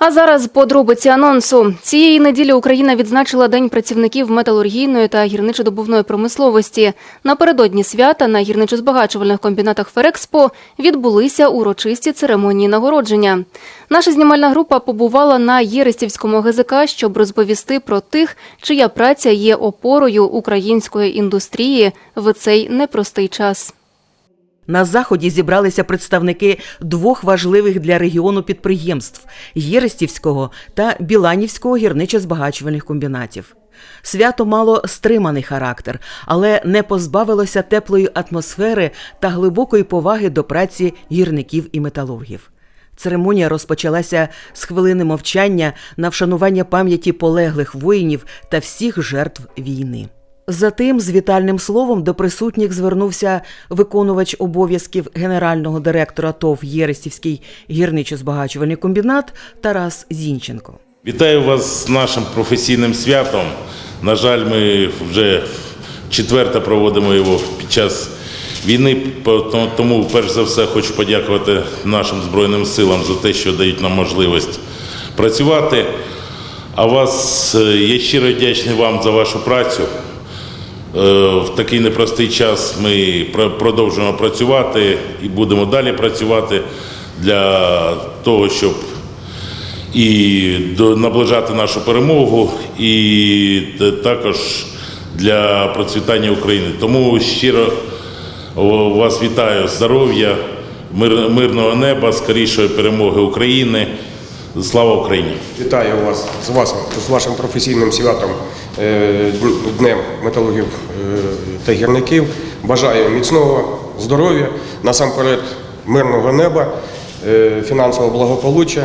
А зараз подробиці анонсу. Цієї неділі Україна відзначила День працівників металургійної та гірничодобувної промисловості. Напередодні свята на гірничо-збагачувальних комбінатах Ферекспо відбулися урочисті церемонії нагородження. Наша знімальна група побувала на Єрестівському ГЗК, щоб розповісти про тих, чия праця є опорою української індустрії в цей непростий час. На заході зібралися представники двох важливих для регіону підприємств Єрестівського та Біланівського гірничо-збагачувальних комбінатів. Свято мало стриманий характер, але не позбавилося теплої атмосфери та глибокої поваги до праці гірників і металургів. Церемонія розпочалася з хвилини мовчання на вшанування пам'яті полеглих воїнів та всіх жертв війни. Затим з вітальним словом до присутніх звернувся виконувач обов'язків генерального директора ТОВ Єрестівський гірничо-збагачувальний комбінат Тарас Зінченко. Вітаю вас з нашим професійним святом. На жаль, ми вже четверте проводимо його під час війни. Тому, перш за все, хочу подякувати нашим Збройним силам за те, що дають нам можливість працювати. А вас е, я щиро вдячний вам за вашу працю. Е, В такий непростий час ми продовжуємо працювати і будемо далі працювати для того, щоб і наближати нашу перемогу, і також для процвітання України. Тому щиро вас вітаю здоров'я, мирного неба, скорішої перемоги України. Слава Україні! Вітаю вас з вас з вашим професійним святом е, Днем металургів е, та гірників. Бажаю міцного здоров'я, насамперед мирного неба, е, фінансового благополуччя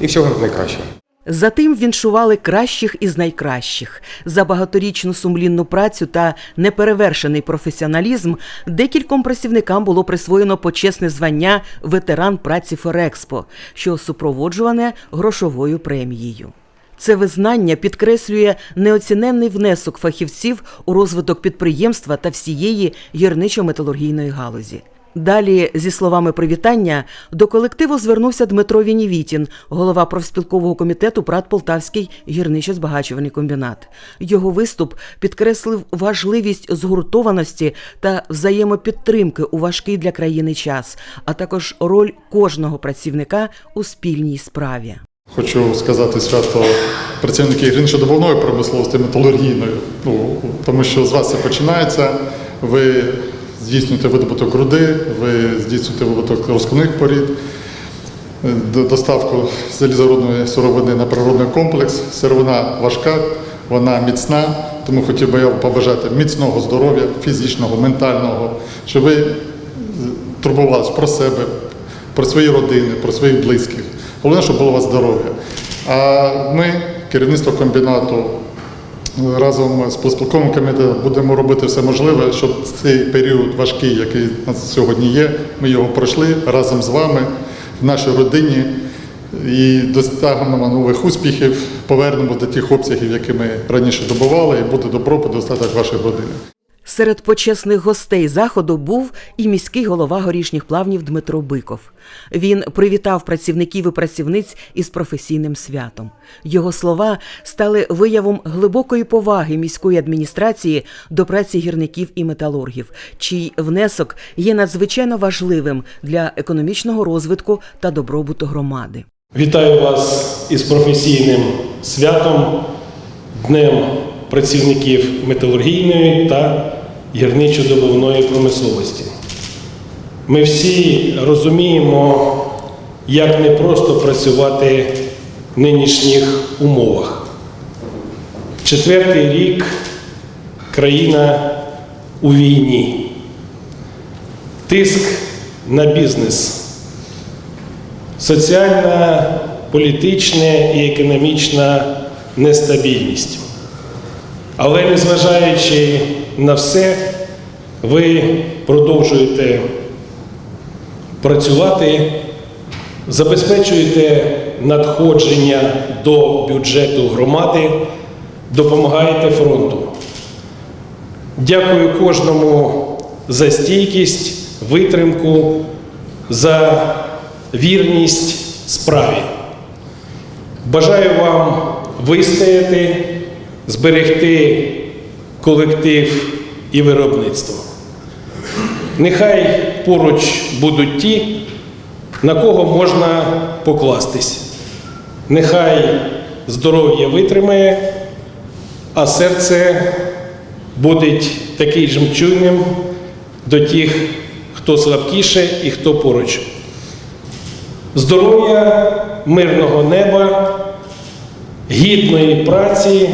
і всього найкращого. Затим віншували кращих із найкращих за багаторічну сумлінну працю та неперевершений професіоналізм. Декільком працівникам було присвоєно почесне звання ветеран праці Форекспо, що супроводжуване грошовою премією. Це визнання підкреслює неоціненний внесок фахівців у розвиток підприємства та всієї гірничо-металургійної галузі. Далі, зі словами привітання, до колективу звернувся Дмитро Вінівітін, голова профспілкового комітету ПРАТ Полтавський гірничо-збагачувальний комбінат. Його виступ підкреслив важливість згуртованості та взаємопідтримки у важкий для країни час, а також роль кожного працівника у спільній справі. Хочу сказати свято працівники гірничодобувної промисловості металургійної. Ну, тому що з вас це починається. Ви здійснюєте видобуток руди, ви здійснюєте видобуток розкладних порід, е, доставку залізорудної сировини на природний комплекс. Сировина важка, вона міцна, тому хотів би я побажати міцного здоров'я, фізичного, ментального, щоб ви е, турбувалися про себе, про свої родини, про своїх близьких. Головне, щоб було у вас здоров'я. А ми, керівництво комбінату, разом з поспілковим комітетом будемо робити все можливе, щоб цей період важкий, який на сьогодні є, ми його пройшли разом з вами в нашій родині і досягнемо нових успіхів, повернемо до тих обсягів, які ми раніше добували, і буде добробут, достаток вашої родин. Серед почесних гостей заходу був і міський голова горішніх плавнів Дмитро Биков. Він привітав працівників і працівниць із професійним святом. Його слова стали виявом глибокої поваги міської адміністрації до праці гірників і металургів, чий внесок є надзвичайно важливим для економічного розвитку та добробуту громади. Вітаю вас із професійним святом, Днем працівників металургійної та гірничо-добувної промисловості. Ми всі розуміємо, як непросто працювати в нинішніх умовах. Четвертий рік країна у війні. Тиск на бізнес соціальна, політична і економічна нестабільність. Але незважаючи на все, ви продовжуєте працювати, забезпечуєте надходження до бюджету громади, допомагаєте фронту. Дякую кожному за стійкість, витримку, за вірність справі. Бажаю вам вистояти, зберегти колектив і виробництво. Нехай поруч будуть ті, на кого можна покластись. Нехай здоров'я витримає, а серце буде таким жемчужним до тих, хто слабкіше і хто поруч. Здоров'я, мирного неба, гідної праці,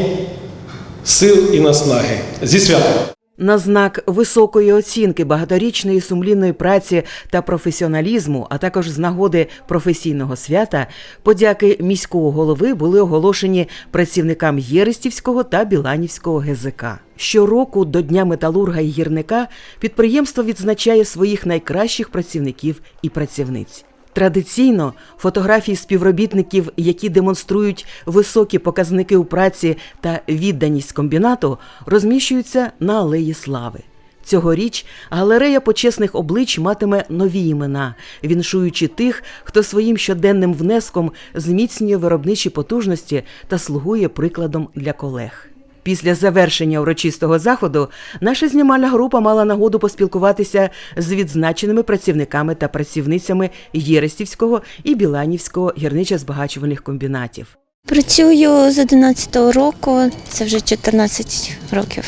сил і наснаги. Зі святом! На знак високої оцінки багаторічної сумлінної праці та професіоналізму, а також з нагоди професійного свята, подяки міського голови були оголошені працівникам Єрестівського та Біланівського ГЗК. Щороку до Дня металурга і гірника підприємство відзначає своїх найкращих працівників і працівниць. Традиційно фотографії співробітників, які демонструють високі показники у праці та відданість комбінату, розміщуються на Алеї Слави. Цьогоріч галерея почесних облич матиме нові імена, віншуючи тих, хто своїм щоденним внеском зміцнює виробничі потужності та слугує прикладом для колег. Після завершення урочистого заходу наша знімальна група мала нагоду поспілкуватися з відзначеними працівниками та працівницями Єрестівського і Біланівського гірничо-збагачувальних комбінатів. Працюю з 11-го року, це вже 14 років.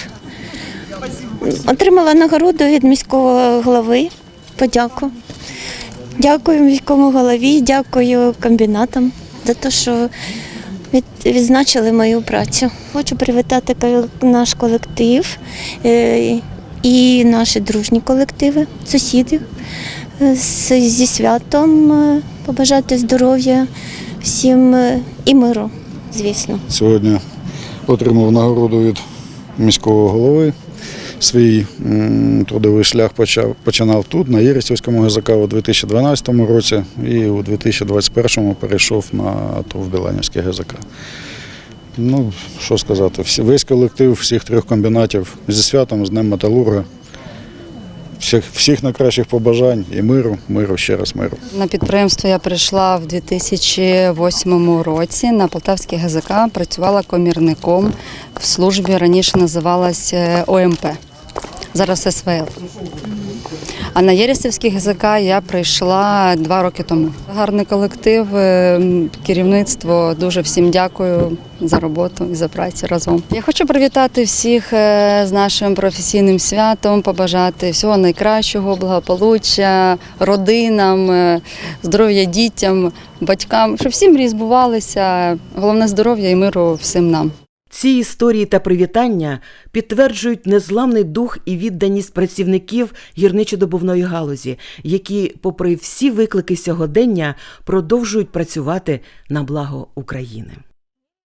Отримала нагороду від міського голови. Подяку. Дякую міському голові, дякую комбінатам за те, що від, відзначили мою працю. Хочу привітати наш колектив е, і наші дружні колективи, сусідів е, зі святом, е, побажати здоров'я всім і миру, звісно. Сьогодні отримав нагороду від міського голови. Свій трудовий шлях почав, починав тут, на Єрісівському ГЗК у 2012 році і у 2021 перейшов на ТОВ Біланівське ГЗК. Ну, що сказати, весь колектив всіх трьох комбінатів зі святом, з Днем Металурга. Всіх, всіх найкращих побажань і миру, миру, ще раз миру. На підприємство я прийшла в 2008 році. На Полтавській ГЗК працювала комірником в службі раніше називалась е, ОМП, зараз СВЛ. А на Єрестівський ГЗК я прийшла два роки тому. Гарний колектив, е, керівництво. Дуже всім дякую за роботу і за працю разом. Я хочу привітати всіх е, з нашим професійним святом, побажати всього найкращого, благополуччя, родинам, е, здоров'я дітям, батькам, щоб всі мрії збувалися. Головне здоров'я і миру всім нам. Ці історії та привітання підтверджують незламний дух і відданість працівників гірничо-добувної галузі, які, попри всі виклики сьогодення, продовжують працювати на благо України.